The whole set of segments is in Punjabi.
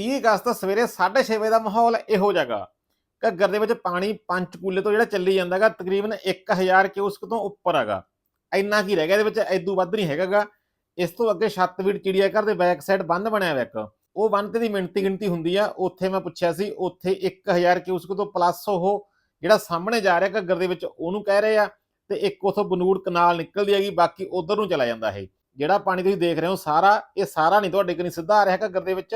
30 ਅਗਸਤ ਸਵੇਰੇ 6:30 ਵਜੇ ਦਾ ਮਾਹੌਲ ਇਹੋ ਜਗਾ ਘੱਗਰ ਦੇ ਵਿੱਚ ਪਾਣੀ ਪੰਚਕੂਲੇ ਤੋਂ ਜਿਹੜਾ ਚੱਲੀ ਜਾਂਦਾਗਾ, ਤਕਰੀਬਨ 1000 ਕਿਊਸਕ ਤੋਂ ਉੱਪਰ ਹੈਗਾ ਇੰਨਾ ਕੀ ਰਹਿ ਗਿਆ ਇਹਦੇ ਵਿੱਚ, ਐਦੂ ਵੱਧ ਨਹੀਂ ਹੈਗਾਗਾ। ਇਸ ਤੋਂ ਅੱਗੇ ਛੱਤਵੀੜ ਚਿੜੀਆ ਘਰ ਦੇ ਬੈਕ ਸਾਈਡ ਬੰਨ ਬਣਿਆ ਹੋਇਆ ਇੱਕ। ਉਹ ਬੰਨ ਤੇ ਦੀ ਮਿੰਟੀ ਗਿਣਤੀ ਹੁੰਦੀ ਆ, ਉੱਥੇ ਮੈਂ ਪੁੱਛਿਆ ਸੀ, ਉੱਥੇ 1000 ਕਿਊਸਕ ਤੋਂ ਪਲੱਸ ਉਹ ਜਿਹੜਾ ਸਾਹਮਣੇ ਜਾ ਰਿਹਾ ਘੱਗਰ ਦੇ ਵਿੱਚ, ਉਹਨੂੰ ਕਹਿ ਰਹੇ ਆ ਤੇ ਇੱਕ ਉਥੋਂ ਬਨੂੜ ਕਨਾਲ ਨਿਕਲਦੀ ਹੈਗੀ, ਬਾਕੀ ਉਧਰ ਨੂੰ ਚਲਾ ਜਾਂਦਾ ਇਹ। ਜਿਹੜਾ ਪਾਣੀ ਤੁਸੀਂ ਦੇਖ ਰਹੇ ਹੋ ਸਾਰਾ, ਇਹ ਸਾਰਾ ਨਹੀਂ ਤੁਹਾਡੇ ਕਨੀ ਸਿੱਧਾ ਆ ਰਿਹਾ ਘੱਗਰ ਦੇ ਵਿੱਚ।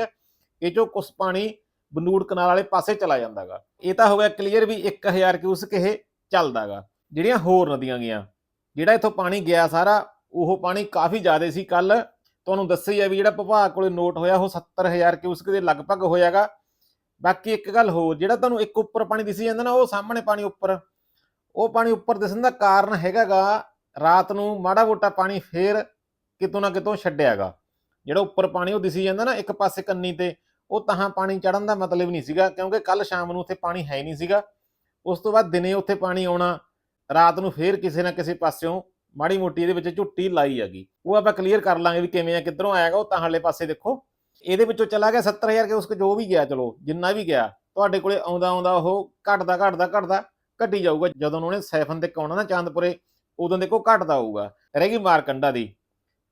ਇਹ ਚੋਂ ਕੁਝ ਪਾਣੀ ਬਨੂੜ ਕਨਾਲ ਵਾਲੇ ਪਾਸੇ ਚਲਾ ਜਾਂਦਾਗਾ। ਇਹ ਤਾਂ ਹੋ ਗਿਆ ਕਲੀਅਰ ਵੀ 1000 ਕਿਊਸਕ ਇਹ ਚੱਲਦਾਗਾ। ਜਿਹੜੀਆਂ ਹੋਰ ਨਦੀਆਂ ਗਈਆਂ, ਜਿਹੜਾ ਇੱਥੋਂ ਪਾਣੀ ਗਿਆ ਸਾਰਾ, ਉਹ ਪਾਣੀ ਕਾਫੀ ਜ਼ਿਆਦਾ ਸੀ। ਕੱਲ ਤੁਹਾਨੂੰ ਦੱਸਿਆ ਹੀ ਵੀ ਜਿਹੜਾ ਵਿਭਾਗ ਕੋਲੇ ਨੋਟ ਹੋਇਆ, ਉਹ 70000 ਕਿਊਸਕ ਦੇ ਲਗਭਗ ਹੋਇਆਗਾ। ਬਾਕੀ ਇੱਕ ਗੱਲ ਹੋਰ, ਜਿਹੜਾ ਤੁਹਾਨੂੰ ਇੱਕ ਉੱਪਰ ਪਾਣੀ ਦਿਸੀ ਜਾਂਦਾ ਨਾ, ਉਹ ਸਾਹਮਣੇ ਪਾਣੀ ਉੱਪਰ। ਉਹ ਪਾਣੀ ਉੱਪਰ ਦਿਸਣ ਦਾ ਕਾਰਨ ਹੈਗਾਗਾ, ਰਾਤ ਨੂੰ ਮਾੜਾ ਮੋਟਾ ਪਾਣੀ ਫੇਰ ਕਿਤੋਂ ਨਾ ਕਿਤੋਂ ਛੱਡਿਆਗਾ। ਜਿਹੜਾ ਉੱਪਰ ਪਾਣੀ ਉਹ ਦਿਸੀ ਜਾਂਦਾ ਨਾ, ਇੱਕ ਪਾਸੇ ਕੰਨੀ ਤੇ ਉਹ ਤਾਂ ਪਾਣੀ ਚੜਨ ਦਾ ਮਤਲਬ ਨਹੀਂ ਸੀਗਾ, ਕਿਉਂਕਿ ਕੱਲ ਸ਼ਾਮ ਨੂੰ ਉੱਥੇ ਪਾਣੀ ਹੈ ਨਹੀਂ ਸੀਗਾ। ਉਸ ਤੋਂ ਬਾਅਦ ਦਿਨੇ ਉੱਥੇ ਪਾਣੀ ਆਉਣਾ, ਰਾਤ ਨੂੰ ਫੇਰ ਕਿਸੇ ਨਾ ਕਿਸੇ ਪਾਸਿਓਂ ਮਾੜੀ ਮੋਟੀ ਇਹਦੇ ਵਿੱਚ ਝੁੱਟੀ ਲਾਈ ਹੈਗੀ। ਉਹ ਆਪਾਂ ਕਲੀਅਰ ਕਰ ਲਾਂਗੇ ਵੀ ਕਿਵੇਂ ਆ, ਕਿੱਧਰੋਂ ਆਏਗਾ ਉਹ ਤਾਂ ਤਾਂਹਲੇ ਪਾਸੇ ਦੇਖੋ। ਇਹਦੇ ਵਿੱਚੋਂ ਚਲਾ ਗਿਆ 70000 ਕੇ ਉਸ ਜੋ ਵੀ ਗਿਆ, ਚਲੋ, ਜਿੰਨਾ ਵੀ ਗਿਆ, ਤੁਹਾਡੇ ਕੋਲੇ ਆਉਂਦਾ ਆਉਂਦਾ ਉਹ ਘਟਦਾ ਘਟਦਾ ਘਟਦਾ, ਘਟੀ ਜਾਊਗਾ। ਜਦੋਂ ਉਹਨੇ ਸੈਫਨ ਤੇ ਕਾਉਣਾ ਨਾ ਚਾਂਦਪੁਰੇ, ਉਦੋਂ ਦੇਖੋ ਘਟਦਾ ਹੋਊਗਾ। ਰਹਿ ਗਈ ਮਾਰਕੰਡਾ ਦੀ।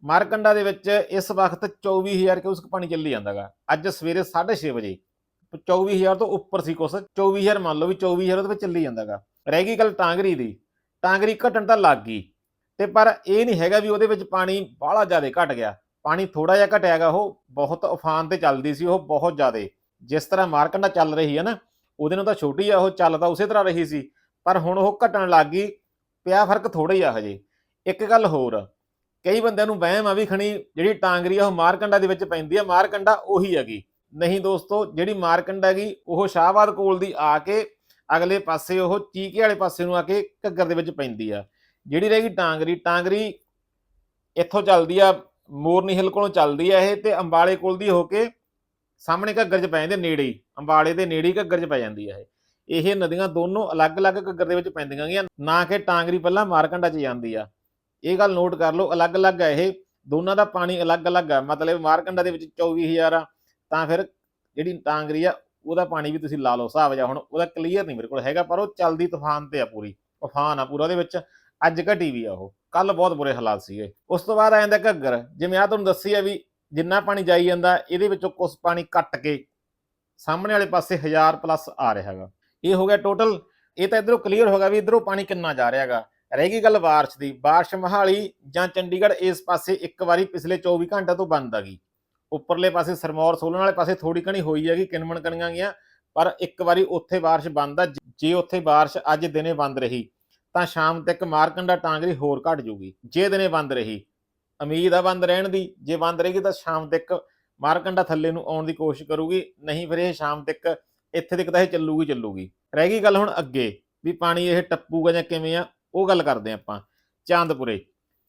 ਮਾਰਕੰਡਾ ਦੇ ਵਿੱਚ ਇਸ ਵਕਤ 24000 ਕੇ ਉਸ ਪਾਣੀ ਚੱਲੀ ਜਾਂਦਾਗਾ। ਅੱਜ ਸਵੇਰੇ 6:30 ਵਜੇ। 24000 ਤੋਂ ਉੱਪਰ ਸੀ ਕੁਛ। 24000 ਮੰਨ ਲਓ ਵੀ 24000 ਉਹਦੇ ਵਿੱਚ ਚੱਲੀ ਜਾਂਦਾਗਾ। ਰਹਿ ਗਈ ਗੱਲ ਟਾਂਗਰੀ ਦੀ। ਟਾਂਗਰੀ ਘਟਣ ਤਾਂ ਲੱਗ ਗਈ। ਤੇ ਪਰ ਇਹ ਨਹੀਂ ਹੈਗਾ ਵੀ ਉਹਦੇ ਵਿੱਚ ਪਾਣੀ ਬਾਹਲਾ ਜ਼ਿਆਦਾ ਘਟ ਗਿਆ। ਪਾਣੀ ਥੋੜਾ ਜਿਹਾ ਘਟਿਆਗਾ ਉਹ। ਬਹੁਤ ਉਫਾਨ ਤੇ ਚੱਲਦੀ ਸੀ ਉਹ ਬਹੁਤ ਜ਼ਿਆਦਾ। ਜਿਸ ਤਰ੍ਹਾਂ ਮਾਰਕੰਡਾ ਚੱਲ ਰਹੀ ਹੈ ਨਾ, ਉਹਦੇ ਨਾਲ ਤਾਂ ਛੋਟੀ ਆ, ਉਹ ਚੱਲਦਾ ਉਸੇ ਤਰ੍ਹਾਂ ਰਹੀ ਸੀ। ਪਰ ਹੁਣ ਉਹ ਘਟਣ ਲੱਗ ਗਈ। ਪਿਆ ਫ਼ਰਕ ਥੋੜਾ ਹੀ ਆ ਹਜੇ। ਇੱਕ ਗੱਲ ਹੋਰ। ਕਈ ਬੰਦਿਆਂ ਨੂੰ ਵਹਿਮ ਆ ਵੀ ਖਣੀ ਜਿਹੜੀ ਟਾਂਗਰੀ ਆ ਉਹ ਮਾਰਕੰਡਾ ਦੇ ਵਿੱਚ ਪੈਂਦੀ ਆ, ਮਾਰਕੰਡਾ ਉਹੀ ਹੈਗੀ। ਨਹੀਂ ਦੋਸਤੋ, ਜਿਹੜੀ ਮਾਰਕੰਡਾ ਹੈਗੀ, ਉਹ ਸ਼ਾਹਬਾਦ ਕੋਲ ਦੀ ਆ ਕੇ ਅਗਲੇ ਪਾਸੇ ਉਹ ਚੀਕੇ ਵਾਲੇ ਪਾਸੇ ਨੂੰ ਆ ਕੇ ਘੱਗਰ ਦੇ ਵਿੱਚ ਪੈਂਦੀ ਆ। ਜਿਹੜੀ ਰਹੇਗੀ ਟਾਂਗਰੀ ਟਾਂਗਰੀ ਇੱਥੋਂ ਚੱਲਦੀ ਆ, ਮੋਰਨੀ ਹਿੱਲ ਕੋਲੋਂ ਚੱਲਦੀ ਆ ਇਹ ਤੇ ਅੰਬਾਲੇ ਕੋਲ ਦੀ ਹੋ ਕੇ ਸਾਹਮਣੇ ਘੱਗਰ 'ਚ ਪੈ ਜਾਂਦੇ ਨੇੜੇ ਅੰਬਾਲੇ ਦੇ ਨੇੜੇ ਘੱਗਰ 'ਚ ਪੈ ਜਾਂਦੀ ਆ ਇਹ। ਇਹ ਨਦੀਆਂ ਦੋਨੋਂ ਅਲੱਗ-ਅਲੱਗ ਘੱਗਰ ਦੇ ਵਿੱਚ ਪੈਂਦੀਆਂ ਗਈਆਂ ਨਾ ਕਿ ਟਾਂਗਰੀ ਪਹਿਲਾਂ ਮਾਰਕੰਡਾ 'ਚ ਜਾਂਦੀ ਆ। ਇਹ ਗੱਲ ਨੋਟ ਕਰ ਲਓ ਅਲੱਗ-ਅਲੱਗ ਹੈ ਇਹ, ਦੋਨਾਂ ਦਾ ਪਾਣੀ ਅਲੱਗ-ਅਲੱਗ ਆ, ਮਤਲਬ ਮਾਰਕੰਡਾ ਦੇ ਵਿੱਚ 24000 ਆ, ਤਾਂ ਫਿਰ ਜਿਹੜੀ ਟਾਂਗਰੀ ਆ, ਉਹਦਾ ਪਾਣੀ ਵੀ ਤੁਸੀਂ ਲਾ ਲਓ, ਹਿਸਾਬ ਜਾਂ ਹੁਣ, ਉਹਦਾ ਕਲੀਅਰ ਨਹੀਂ ਮੇਰੇ ਕੋਲ ਹੈਗਾ, ਪਰ ਉਹ ਚੱਲਦੀ ਤੂਫਾਨ ਤੇ ਆ ਪੂਰੀ, ਤੂਫਾਨ ਆ ਪੂਰਾ ਉਹਦੇ ਵਿੱਚ, ਅੱਜ ਘਟੀ ਵੀ ਆ ਉਹ ਕੱਲ ਬਹੁਤ ਬੁਰੇ ਹਾਲਾਤ ਸੀਗੇ। ਉਸ ਤੋਂ ਬਾਅਦ ਆ ਜਾਂਦਾ ਘੱਗਰ, ਜਿਵੇਂ ਆ ਤੁਹਾਨੂੰ ਦੱਸੀ ਆ ਵੀ ਜਿੰਨਾ ਪਾਣੀ ਜਾਈ ਜਾਂਦਾ, ਇਹਦੇ ਵਿੱਚੋਂ ਕੁਝ ਪਾਣੀ ਕੱਟ ਕੇ ਸਾਹਮਣੇ ਵਾਲੇ ਪਾਸੇ 1000 ਪਲੱਸ ਆ ਰਿਹਾ ਹੈਗਾ। ਇਹ ਹੋ ਗਿਆ ਟੋਟਲ ਇਹ ਤਾਂ ਇਧਰੋਂ ਕਲੀਅਰ ਹੋ ਗਿਆ ਵੀ ਇਧਰੋਂ ਪਾਣੀ ਕਿੰਨਾ ਜਾ ਰਿਹਾ ਹੈਗਾ। ਰਹਿ ਗਈ ਗੱਲ ਬਾਰਿਸ਼ ਦੀ। ਬਾਰਿਸ਼ ਮਹਾਲੀ ਜਾਂ ਚੰਡੀਗੜ੍ਹ ਇਸ ਪਾਸੇ ਇੱਕ ਵਾਰੀ ਪਿਛਲੇ 24 ਘੰਟਿਆਂ ਤੋਂ ਬੰਦ ਆ ਗਈ। ਉੱਪਰਲੇ ਪਾਸੇ ਸਰਮੌਰ ਸੋਲਣ ਵਾਲੇ ਪਾਸੇ ਥੋੜੀ ਕਣੀ ਹੋਈ ਹੈਗੀ, ਕਿਨਮਣ ਕਣੀਆਂ ਗਈਆਂ, ਪਰ ਇੱਕ ਵਾਰੀ ਉੱਥੇ ਬਾਰਿਸ਼ ਬੰਦ ਆ। ਜੇ ਉੱਥੇ ਬਾਰਿਸ਼ ਅੱਜ ਦਿਨੇ ਬੰਦ ਰਹੀ, ਤਾਂ ਸ਼ਾਮ ਤੱਕ ਮਾਰਕੰਡਾ, ਟਾਂਗਰੀ ਹੋਰ ਘਟ ਜੂਗੀ ਜੇ ਦਿਨੇ ਬੰਦ ਰਹੀ, ਉਮੀਦ ਆ ਬੰਦ ਰਹਿਣ ਦੀ। ਜੇ ਬੰਦ ਰਹੇਗੀ ਤਾਂ ਸ਼ਾਮ ਤੱਕ ਮਾਰਕੰਡਾ ਥੱਲੇ ਨੂੰ ਆਉਣ ਦੀ ਕੋਸ਼ਿਸ਼ ਕਰੂਗੀ। ਨਹੀਂ ਫਿਰ ਇਹ ਸ਼ਾਮ ਤੱਕ ਇੱਥੇ ਤੱਕ ਤਾਂ ਇਹ ਚੱਲੂਗੀ ਚੱਲੂਗੀ। ਰਹਿ ਗਈ ਗੱਲ ਹੁਣ ਅੱਗੇ, ਵੀ ਪਾਣੀ ਇਹ ਟੱਪੂਗਾ ਜਾਂ ਕਿਵੇਂ ਆ ਉਹ ਗੱਲ ਕਰਦੇ ਹਾਂ ਆਪਾਂ, ਚਾਂਦਪੁਰੇ।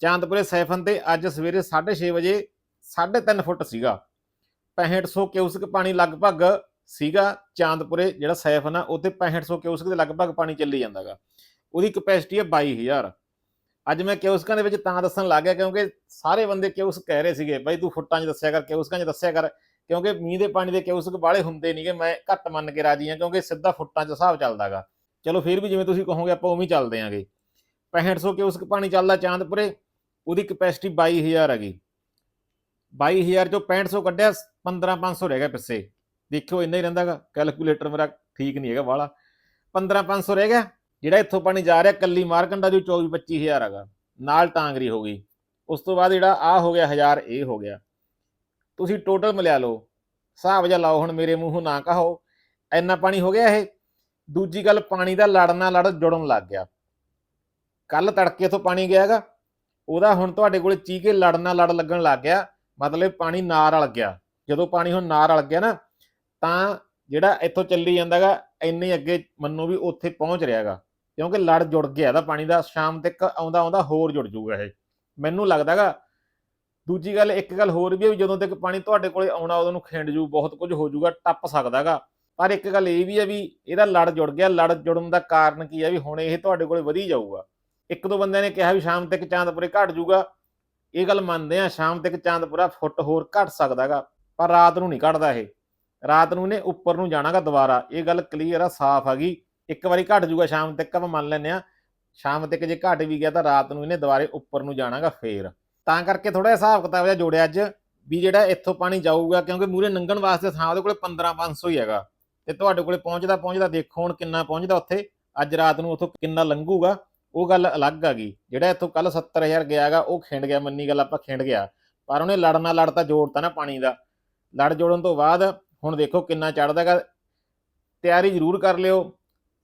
ਚਾਂਦਪੁਰੇ ਸੈਫਨ ਤੇ ਅੱਜ ਸਵੇਰੇ 6:30 ਵਜੇ 3.5 ਫੁੱਟ ਸੀਗਾ। 6500 ਕਿਊਸਕ ਪਾਣੀ ਲਗਭਗ ਸੀਗਾ ਚਾਂਦਪੁਰੇ, ਜਿਹੜਾ ਸੈਫਨ ਆ, ਉੱਥੇ 6500 ਕਿਊਸਕ ਦੇ ਲਗਭਗ ਪਾਣੀ ਚੱਲੀ ਜਾਂਦਾਗਾ ਉਹਦੀ ਕਪੈਸਿਟੀ ਹੈ 22000 ਅੱਜ ਮੈਂ ਕਿਊਸਕਾਂ ਦੇ ਵਿੱਚ ਤਾਂ ਦੱਸਣ ਲੱਗ ਗਿਆ ਕਿਉਂਕਿ ਸਾਰੇ ਬੰਦੇ ਕਿਊਸਕ ਕਹਿ ਰਹੇ ਸੀਗੇ, ਬਈ ਤੂੰ ਫੁੱਟਾਂ 'ਚ ਦੱਸਿਆ ਕਰ, ਕਿਊਸਕਾਂ 'ਚ ਦੱਸਿਆ ਕਰ, ਕਿਉਂਕਿ ਮੀਂਹ ਦੇ ਪਾਣੀ ਦੇ ਕਿਊਸਕ ਬਾਲੇ ਹੁੰਦੇ ਨਹੀਂਗੇ ਮੈਂ ਘੱਟ ਮੰਨ ਕੇ ਰਾਜੀ ਹਾਂ ਕਿਉਂਕਿ ਸਿੱਧਾ ਫੁੱਟਾਂ 'ਚ ਹਿਸਾਬ ਚੱਲਦਾਗਾ ਚਲੋ ਫਿਰ ਵੀ ਜਿਵੇਂ ਤੁਸੀਂ ਕਹੋਗੇ ਆਪਾਂ ਉਵੇਂ ਚੱਲਦੇ ਆਂਗੇ। 6500 ਕਿਊਸਕ ਪਾਣੀ ਚੱਲਦਾ ਚਾਂਦਪੁਰੇ? ਉਹਦੀ ਕਪੈਸਿਟੀ 22000 ਹੈਗੀ। 22000 ਚੋਂ 6500 ਕੱਢਿਆ 15500 ਰਹਿ ਗਿਆ ਪਿੱਛੇ। ਦੇਖਿਓ, ਇੰਨਾ ਹੀ ਰਹਿੰਦਾਗਾ। ਕੈਲਕੂਲੇਟਰ ਮੇਰਾ ਠੀਕ ਨਹੀਂ ਹੈਗਾ, ਵਾਲਾ। 15500 ਰਹਿ ਗਿਆ। ਜਿਹੜਾ ਇੱਥੋਂ ਪਾਣੀ ਜਾ ਰਿਹਾ, ਕੱਲੀ ਮਾਰਕੰਡਾ ਦੀ 24 25000 ਹੈਗਾ। ਨਾਲ ਟਾਂਗਰੀ ਹੋ ਗਈ। ਉਸ ਤੋਂ ਬਾਅਦ ਜਿਹੜਾ ਆ ਹੋ ਗਿਆ 1000 ਇਹ ਹੋ ਗਿਆ। ਤੁਸੀਂ ਟੋਟਲ ਮਿਲਾ ਲਓ। ਹਿਸਾਬ ਜਿਹਾ ਲਾਓ ਹੁਣ, ਮੇਰੇ ਮੂੰਹੋਂ ਨਾ ਕਹੋ ਇੰਨਾ ਪਾਣੀ ਹੋ ਗਿਆ ਇਹ। ਦੂਜੀ ਗੱਲ, ਪਾਣੀ ਦਾ ਲੜਨਾ, ਲੜ ਜੁੜਨ ਲੱਗ ਗਿਆ। ਕੱਲ ਤੜਕੇ ਤੋਂ ਪਾਣੀ ਗਿਆ ਗਿਆਗਾ ਉਹਦਾ ਹੁਣ ਤੁਹਾਡੇ ਕੋਲੇ ਚੀਕੇ ਲੜਨਾ ਲੜ ਲੱਗਣ ਲੱਗ ਗਿਆ, ਮਤਲਬ ਪਾਣੀ ਨਾਰ ਰਲ ਗਿਆ। ਜਦੋਂ ਪਾਣੀ ਹੁਣ ਨਾਰ ਰਲ ਗਿਆ ਨਾ, ਤਾਂ ਜਿਹੜਾ ਇੱਥੋਂ ਚੱਲੀ ਜਾਂਦਾਗਾ ਇੰਨੇ ਅੱਗੇ ਮੰਨੋ ਵੀ ਉੱਥੇ ਪਹੁੰਚ ਰਿਹਾਗਾ ਕਿਉਂਕਿ ਲੜ ਜੁੜ ਗਿਆ ਇਹਦਾ ਪਾਣੀ ਦਾ, ਸ਼ਾਮ ਤੱਕ ਆਉਂਦਾ ਆਉਂਦਾ ਹੋਰ ਜੁੜ ਜਾਊਗਾ ਇਹ। ਮੈਨੂੰ ਲੱਗਦਾਗਾ ਦੂਜੀ ਗੱਲ, ਇੱਕ ਗੱਲ ਹੋਰ ਵੀ ਹੈ ਵੀ ਜਦੋਂ ਤੱਕ ਪਾਣੀ ਤੁਹਾਡੇ ਕੋਲੇ ਆਉਣਾ ਉਦੋਂ ਨੂੰ ਖਿੰਡ ਜੂ, ਬਹੁਤ ਕੁਝ ਹੋ ਜਾਊਗਾ, ਟੱਪ ਸਕਦਾਗਾ ਪਰ ਇੱਕ ਗੱਲ ਇਹ ਵੀ ਹੈ ਵੀ ਇਹਦਾ ਲੜ ਜੁੜ ਗਿਆ, ਲੜ ਜੁੜਨ ਦਾ ਕਾਰਨ ਕੀ ਹੈ ਵੀ ਹੁਣ ਇਹ ਤੁਹਾਡੇ ਕੋਲੇ ਵਧੀ ਜਾਊਗਾ। ਇੱਕ ਦੋ ਬੰਦਿਆਂ ਨੇ ਕਿਹਾ ਵੀ ਸ਼ਾਮ ਤੱਕ ਚਾਂਦਪੁਰੇ ਘਟ ਜਾਊਗਾ। ਇਹ ਗੱਲ ਮੰਨਦੇ ਆ ਸ਼ਾਮ ਤੱਕ ਚਾਂਦਪੁਰਾ ਫੁੱਟ ਹੋਰ ਘਟ ਸਕਦਾਗਾ, ਪਰ ਰਾਤ ਨੂੰ ਨਹੀਂ ਘਟਦਾ ਇਹ। ਰਾਤ ਨੂੰ ਇਹਨੇ ਉੱਪਰ ਨੂੰ ਜਾਣਾਗਾ ਦੁਬਾਰਾ। ਇਹ ਗੱਲ ਕਲੀਅਰ ਆ, ਸਾਫ਼ ਆ ਗਈ। ਇੱਕ ਵਾਰੀ ਘਟ ਜੂਗਾ ਸ਼ਾਮ ਤੱਕ, ਆਪਾਂ ਮੰਨ ਲੈਂਦੇ ਆ ਸ਼ਾਮ ਤੱਕ ਜੇ ਘਟ ਵੀ ਗਿਆ ਤਾਂ ਰਾਤ ਨੂੰ ਇਹਨੇ ਦੁਬਾਰੇ ਉੱਪਰ ਨੂੰ ਜਾਣਾਗਾ ਫੇਰ। ਤਾਂ ਕਰਕੇ ਥੋੜਾ ਹਿਸਾਬ ਕਿਤਾਬ ਜਿਹਾ ਜੋੜਿਆ ਅੱਜ, ਵੀ ਜਿਹੜਾ ਇੱਥੋਂ ਪਾਣੀ ਜਾਊਗਾ, ਕਿਉਂਕਿ ਮੂਰੇ ਨੰਗਣ ਵਾਸਤੇ ਥਾਂ ਉਹਦੇ ਕੋਲੇ 15500 ਹੀ ਹੈਗਾ। ਤੇ ਤੁਹਾਡੇ ਕੋਲੇ ਪਹੁੰਚਦਾ ਪਹੁੰਚਦਾ ਦੇਖੋ ਹੁਣ ਕਿੰਨਾ ਪਹੁੰਚਦਾ ਉੱਥੇ। ਅੱਜ ਰਾਤ ਨੂੰ ਉੱਥੋਂ ਕਿੰਨਾ ਲੰਘੂਗਾ। ਉਹ ਗੱਲ ਅਲੱਗ ਆ ਗਈ। ਜਿਹੜਾ ਇੱਥੋਂ ਕੱਲ 70000 ਗਿਆਗਾ ਉਹ ਖਿੰਡ ਗਿਆ, ਮੰਨੀ ਗੱਲ ਆਪਾਂ ਖਿੰਡ ਗਿਆ। ਪਰ ਉਹਨੇ ਲੜਨਾ ਲੜਤਾ ਜੋੜਤਾ ਨਾ ਪਾਣੀ ਦਾ। ਲੜ ਜੋੜਨ ਤੋਂ ਬਾਅਦ ਹੁਣ ਦੇਖੋ ਕਿੰਨਾ ਚੜਦਾਗਾ ਤਿਆਰੀ ਜ਼ਰੂਰ ਕਰ ਲਿਓ।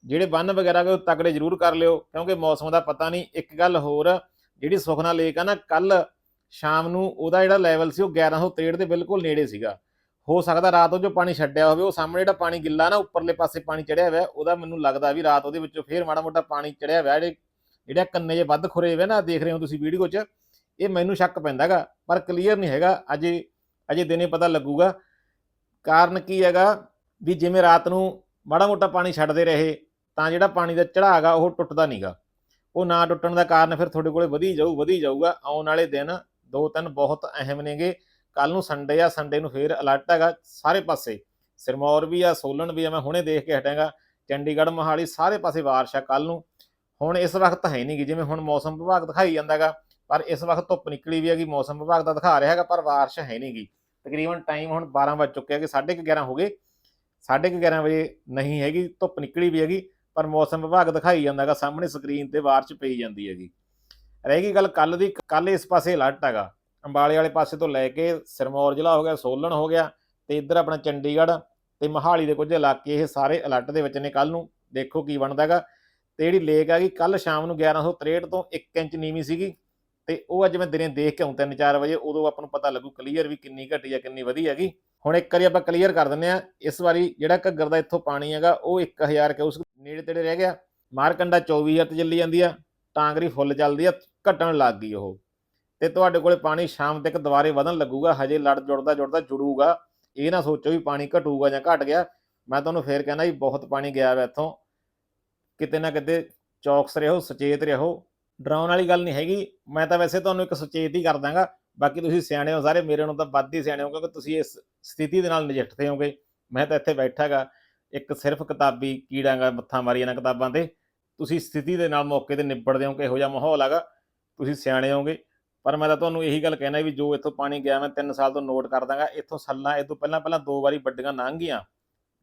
ਜਿਹੜੇ ਬੰਨ ਵਗੈਰਾ ਗਏ ਉਹ ਤਕੜੇ ਜ਼ਰੂਰ ਕਰ ਲਿਓ। ਕਿਉਂਕਿ ਮੌਸਮ ਦਾ ਪਤਾ ਨਹੀਂ, ਇੱਕ ਗੱਲ ਹੋਰ, ਜਿਹੜੀ ਸੁਖਨਾ ਲੇਕ ਆ ਨਾ ਕੱਲ ਸ਼ਾਮ ਨੂੰ ਉਹਦਾ ਜਿਹੜਾ ਲੈਵਲ ਸੀ ਉਹ 1163 ਦੇ ਬਿਲਕੁਲ ਨੇੜੇ ਸੀਗਾ। ਹੋ ਸਕਦਾ ਰਾਤ ਉਹ ਜੋ ਪਾਣੀ ਛੱਡਿਆ ਹੋਵੇ, ਉਹ ਸਾਹਮਣੇ ਜਿਹੜਾ ਪਾਣੀ ਗਿੱਲਾ ਨਾ, ਉੱਪਰਲੇ ਪਾਸੇ ਪਾਣੀ ਚੜਿਆ ਹੋਇਆ, ਉਹਦਾ ਮੈਨੂੰ ਲੱਗਦਾ ਵੀ ਰਾਤ ਉਹਦੇ ਵਿੱਚੋਂ ਫੇਰ ਮਾੜਾ ਮੋਟਾ ਪਾਣੀ ਚੜਿਆ ਹੋਇਆ, ਜਿਹੜੇ ਜਿਹੜਾ ਕੰਨੇ ਜੇ ਵੱਧ ਖੁਰੇ ਹੋਏ ਨਾ, ਦੇਖ ਰਹੇ ਹੋ ਤੁਸੀਂ ਵੀਡੀਓ 'ਚ, ਇਹ ਮੈਨੂੰ ਸ਼ੱਕ ਪੈਂਦਾਗਾ ਪਰ ਕਲੀਅਰ ਨਹੀਂ ਹੈਗਾ, ਅਜੇ ਅਜੇ ਦਿਨੇ ਪਤਾ ਲੱਗੂਗਾ। ਕਾਰਨ ਕੀ ਹੈਗਾ ਵੀ ਜਿਵੇਂ ਰਾਤ ਨੂੰ ਮਾੜਾ ਮੋਟਾ ਪਾਣੀ ਛੱਡਦੇ ਰਹੇ, ਤਾਂ ਜਿਹੜਾ ਪਾਣੀ ਦਾ ਚੜਾਗਾ ਉਹ ਟੁੱਟਦਾ ਨਹੀਂਗਾ ਉਹ ਨਾ ਟੁੱਟਣ ਦਾ ਕਾਰਨ ਫਿਰ ਤੁਹਾਡੇ ਕੋਲੇ ਵਧੀ ਜਾਊ, ਵਧੀ ਜਾਊਗਾ। ਆਉਣ ਵਾਲੇ ਦਿਨ ਦੋ ਤਿੰਨ ਬਹੁਤ ਅਹਿਮ ਨੇਗੇ। ਕੱਲ ਨੂੰ ਸੰਡੇ ਆ ਸੰਡੇ ਨੂੰ ਫੇਰ ਅਲਰਟ ਹੈਗਾ ਸਾਰੇ ਪਾਸੇ। ਸਿਰਮੌਰ ਵੀ ਆ, ਸੋਲਨ ਵੀ ਆ, ਮੈਂ ਹੁਣੇ ਦੇਖ ਕੇ ਹਟਾਂਗਾ ਚੰਡੀਗੜ੍ਹ, ਮੋਹਾਲੀ ਸਾਰੇ ਪਾਸੇ ਬਾਰਿਸ਼ ਆ ਕੱਲ ਨੂੰ। ਹੁਣ ਇਸ ਵਕਤ ਹੈ ਨਹੀਂਗੀ ਜਿਵੇਂ ਹੁਣ ਮੌਸਮ ਵਿਭਾਗ ਦਿਖਾਈ ਜਾਂਦਾਗਾ, ਪਰ ਇਸ ਵਕਤ ਧੁੱਪ ਨਿਕਲੀ ਵੀ ਹੈਗੀ, ਮੌਸਮ ਵਿਭਾਗ ਦਾ ਦਿਖਾ ਰਿਹਾ ਹੈਗਾ, ਪਰ ਬਾਰਿਸ਼ ਹੈ ਨਹੀਂਗੀ ਤਕਰੀਬਨ ਟਾਈਮ ਹੁਣ 12 ਵੱਜ ਚੁੱਕਿਆ ਕਿ 11:30 ਹੋ ਗਏ 11:30 ਵਜੇ ਨਹੀਂ ਹੈਗੀ, ਧੁੱਪ ਨਿਕਲੀ ਵੀ ਹੈਗੀ, ਪਰ ਮੌਸਮ ਵਿਭਾਗ ਦਿਖਾਈ ਜਾਂਦਾਗਾ, ਸਾਹਮਣੇ ਸਕਰੀਨ ਤੇ ਬਾਰਿਸ਼ ਪਈ ਜਾਂਦੀ ਹੈਗੀ। ਰਹਿ ਗਈ ਗੱਲ ਕੱਲ ਦੀ ਕੱਲ ਇਸ ਪਾਸੇ ਅਲਰਟ ਹੈਗਾ, ਅੰਬਾਲੇ ਵਾਲੇ ਪਾਸੇ ਤੋਂ ਲੈ ਕੇ ਸਿਰਮੌਰ ਜ਼ਿਲ੍ਹਾ ਹੋ ਗਿਆ, ਸੋਲਣ ਹੋ ਗਿਆ, ਤੇ ਇੱਧਰ ਆਪਣਾ ਚੰਡੀਗੜ੍ਹ ਤੇ ਮਹਾਲੀ ਦੇ ਕੁਝ ਇਲਾਕੇ, ਇਹ ਸਾਰੇ ਅਲਰਟ ਦੇ ਵਿੱਚ ਨੇ ਕੱਲ ਨੂੰ, ਦੇਖੋ ਕੀ ਬਣਦਾ ਹੈਗਾ। ਤੇ ਜਿਹੜੀ ਲੇਕ ਹੈਗੀ ਕੱਲ ਸ਼ਾਮ ਨੂੰ 1163 ਤੋਂ 1 ਇੰਚ ਨੀਵੀਂ ਸੀਗੀ। ਤੇ ਉਹ ਅੱਜ ਮੈਂ ਦਿਨੇ ਦੇਖ ਕੇ ਆਉਂ 3-4 ਵਜੇ, ਉਦੋਂ ਆਪਾਂ ਨੂੰ ਪਤਾ ਲੱਗੂ ਕਲੀਅਰ ਵੀ ਕਿੰਨੀ ਘਟੀ ਆ, ਕਿੰਨੀ ਵਧੀ ਹੈਗੀ। ਹੁਣ ਇੱਕ ਵਾਰੀ ਆਪਾਂ ਕਲੀਅਰ ਕਰ ਦਿੰਨੇ ਆ ਇਸ ਵਾਰੀ ਜਿਹੜਾ ਘੱਗਰ ਦਾ ਇੱਥੋਂ ਪਾਣੀ ਹੈਗਾ, ਉਹ 1000 ਕਿ ਉਸ ਨੇੜੇ ਤੇੜੇ ਰਹਿ ਗਿਆ। ਮਾਰਕੰਡਾ 24000 ਤੇ ਚੱਲੀ ਜਾਂਦੀ ਆ, ਟਾਂਗਰੀ ਫੁੱਲ ਚੱਲਦੀ ਆ, ਘਟਣ ਲੱਗ ਗਈ ਉਹ। ਤੇ ਤੁਹਾਡੇ ਕੋਲੇ ਪਾਣੀ ਸ਼ਾਮ ਤੱਕ ਦੁਬਾਰੇ ਵਧਣ ਲੱਗੂਗਾ, ਹਜੇ ਲੜ ਜੁੜਦਾ ਜੁੜਦਾ ਜੁੜੂਗਾ। ਇਹ ਨਾ ਸੋਚੋ ਵੀ ਪਾਣੀ ਘਟੂਗਾ ਜਾਂ ਘਟ ਗਿਆ। ਮੈਂ ਤੁਹਾਨੂੰ ਫੇਰ ਕਹਿੰਦਾ ਵੀ ਬਹੁਤ ਪਾਣੀ ਗਿਆ ਵਾ ਇੱਥੋਂ। ਕਿਤੇ ਨਾ ਕਿਤੇ ਚੌਕਸ ਰਹੋ, ਸੁਚੇਤ ਰਹੋ। ਡਰਾਉਣ ਵਾਲੀ ਗੱਲ ਨਹੀਂ ਹੈਗੀ। ਮੈਂ ਤਾਂ ਵੈਸੇ ਤੁਹਾਨੂੰ ਇੱਕ ਸੁਚੇਤ ਹੀ ਕਰ ਦਾਂਗਾ। ਬਾਕੀ ਤੁਸੀਂ ਸਿਆਣੇ ਹੋ ਸਾਰੇ, ਮੇਰੇ ਨੂੰ ਤਾਂ ਵੱਧ ਹੀ ਸਿਆਣੇ ਹੋ, ਕਿਉਂਕਿ ਤੁਸੀਂ ਇਸ ਸਥਿਤੀ ਦੇ ਨਾਲ ਨਜਿੱਠਦੇ ਹੋਗੇ। ਮੈਂ ਤਾਂ ਇੱਥੇ ਬੈਠਾਗਾ, ਇੱਕ ਸਿਰਫ ਕਿਤਾਬੀ ਕੀੜਾਂਗਾ ਮੱਥਾ ਮਾਰੀ ਇਹਨਾਂ ਕਿਤਾਬਾਂ ਤੇ। ਤੁਸੀਂ ਸਥਿਤੀ ਦੇ ਨਾਲ ਮੌਕੇ ਤੇ ਨਿਬੜਦੇ ਹੋ ਕਿ ਇਹੋ ਜਿਹਾ ਮਾਹੌਲ ਹੈਗਾ। ਤੁਸੀਂ ਸਿਆਣੇ ਹੋਗੇ। ਪਰ ਮੈਂ ਤਾਂ ਤੁਹਾਨੂੰ ਇਹੀ ਗੱਲ ਕਹਿਣਾ ਵੀ ਜੋ ਇੱਥੋਂ ਪਾਣੀ ਗਿਆ, ਮੈਂ 3 ਸਾਲ ਤੋਂ ਨੋਟ ਕਰ ਦਾਂਗਾ। ਇੱਥੋਂ ਸੱਲਾਂ, ਇਹ ਤੋਂ ਪਹਿਲਾਂ ਪਹਿਲਾਂ ਦੋ ਵਾਰੀ ਵੱਡੀਆਂ ਲੰਘ ਗਈਆਂ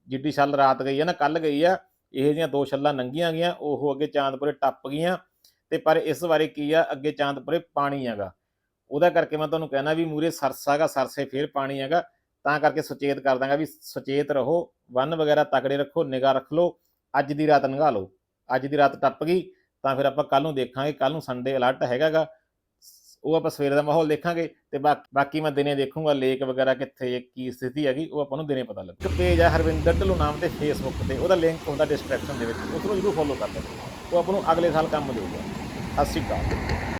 ਜਿੱਡੀ ਛੱਲ ਰਾਤ ਗਈ ਆ ਨਾ ਕੱਲ ਗਈ ਆ। ਇਹ ਜੀਆਂ ਦੋ ਛੱਲਾਂ ਲੰਘੀਆਂ ਗਈਆਂ, ਉਹ ਅੱਗੇ ਚਾਂਦਪੁਰੇ ਟੱਪ ਗਈਆਂ ਤੇ ਪਰ ਇਸ ਵਾਰੀ ਕੀ ਆ, ਅੱਗੇ ਚਾਂਦਪੁਰੇ ਪਾਣੀ ਹੈਗਾ। ਉਹਦਾ ਕਰਕੇ ਮੈਂ ਤੁਹਾਨੂੰ ਕਹਿਣਾ ਵੀ ਮੂਰੇ ਸਰਸਾਗਾ ਸਰਸੇ ਫੇਰ ਪਾਣੀ ਹੈਗਾ, ਤਾਂ ਕਰਕੇ ਸੁਚੇਤ ਕਰ ਦਾਂਗਾ ਵੀ ਸੁਚੇਤ ਰਹੋ, ਵੰਨ ਵਗੈਰਾ ਤਕੜੇ ਰੱਖੋ, ਨਿਗਾਹ ਰੱਖ ਲਓ, ਅੱਜ ਦੀ ਰਾਤ ਲੰਘਾ ਲਓ। ਅੱਜ ਦੀ ਰਾਤ ਟੱਪ ਗਈ, ਤਾਂ ਫਿਰ ਆਪਾਂ ਕੱਲ ਨੂੰ ਦੇਖਾਂਗੇ ਕੱਲ ਨੂੰ ਸੰਡੇ ਅਲਰਟ ਹੈਗਾਗਾ। ਉਹ ਆਪਾਂ ਸਵੇਰ ਦਾ ਮਾਹੌਲ ਦੇਖਾਂਗੇ ਤੇ ਬਾਕ- ਬਾਕੀ ਮੈਂ ਦਿਨੇ ਦੇਖੂੰਗਾ ਲੇਕ ਵਗੈਰਾ ਕਿੱਥੇ ਕੀ ਸਥਿਤੀ ਹੈਗੀ, ਉਹ ਆਪਾਂ ਨੂੰ ਦਿਨੇ ਪਤਾ ਲੱਗੂ। ਇੱਕ ਪੇਜ ਹੈ ਹਰਵਿੰਦਰ ਢੱਲੂ ਨਾਮ ਤੇ ਫੇਸਬੁੱਕ ਤੇ, ਉਹਦਾ ਲਿੰਕ ਹੁੰਦਾ ਡਿਸਕ੍ਰਿਪਸ਼ਨ ਦੇ ਵਿੱਚ, ਉਸ ਨੂੰ ਜਰੂਰ ਫੋਲੋ ਕਰ ਲਓ ਉਹ ਆਪਾਂ ਨੂੰ ਅਗਲੇ ਸਾਲ ਕੰਮ ਦੇਊਗਾ। ਸਤਿ ਸ਼੍ਰੀ ਅਕਾਲ।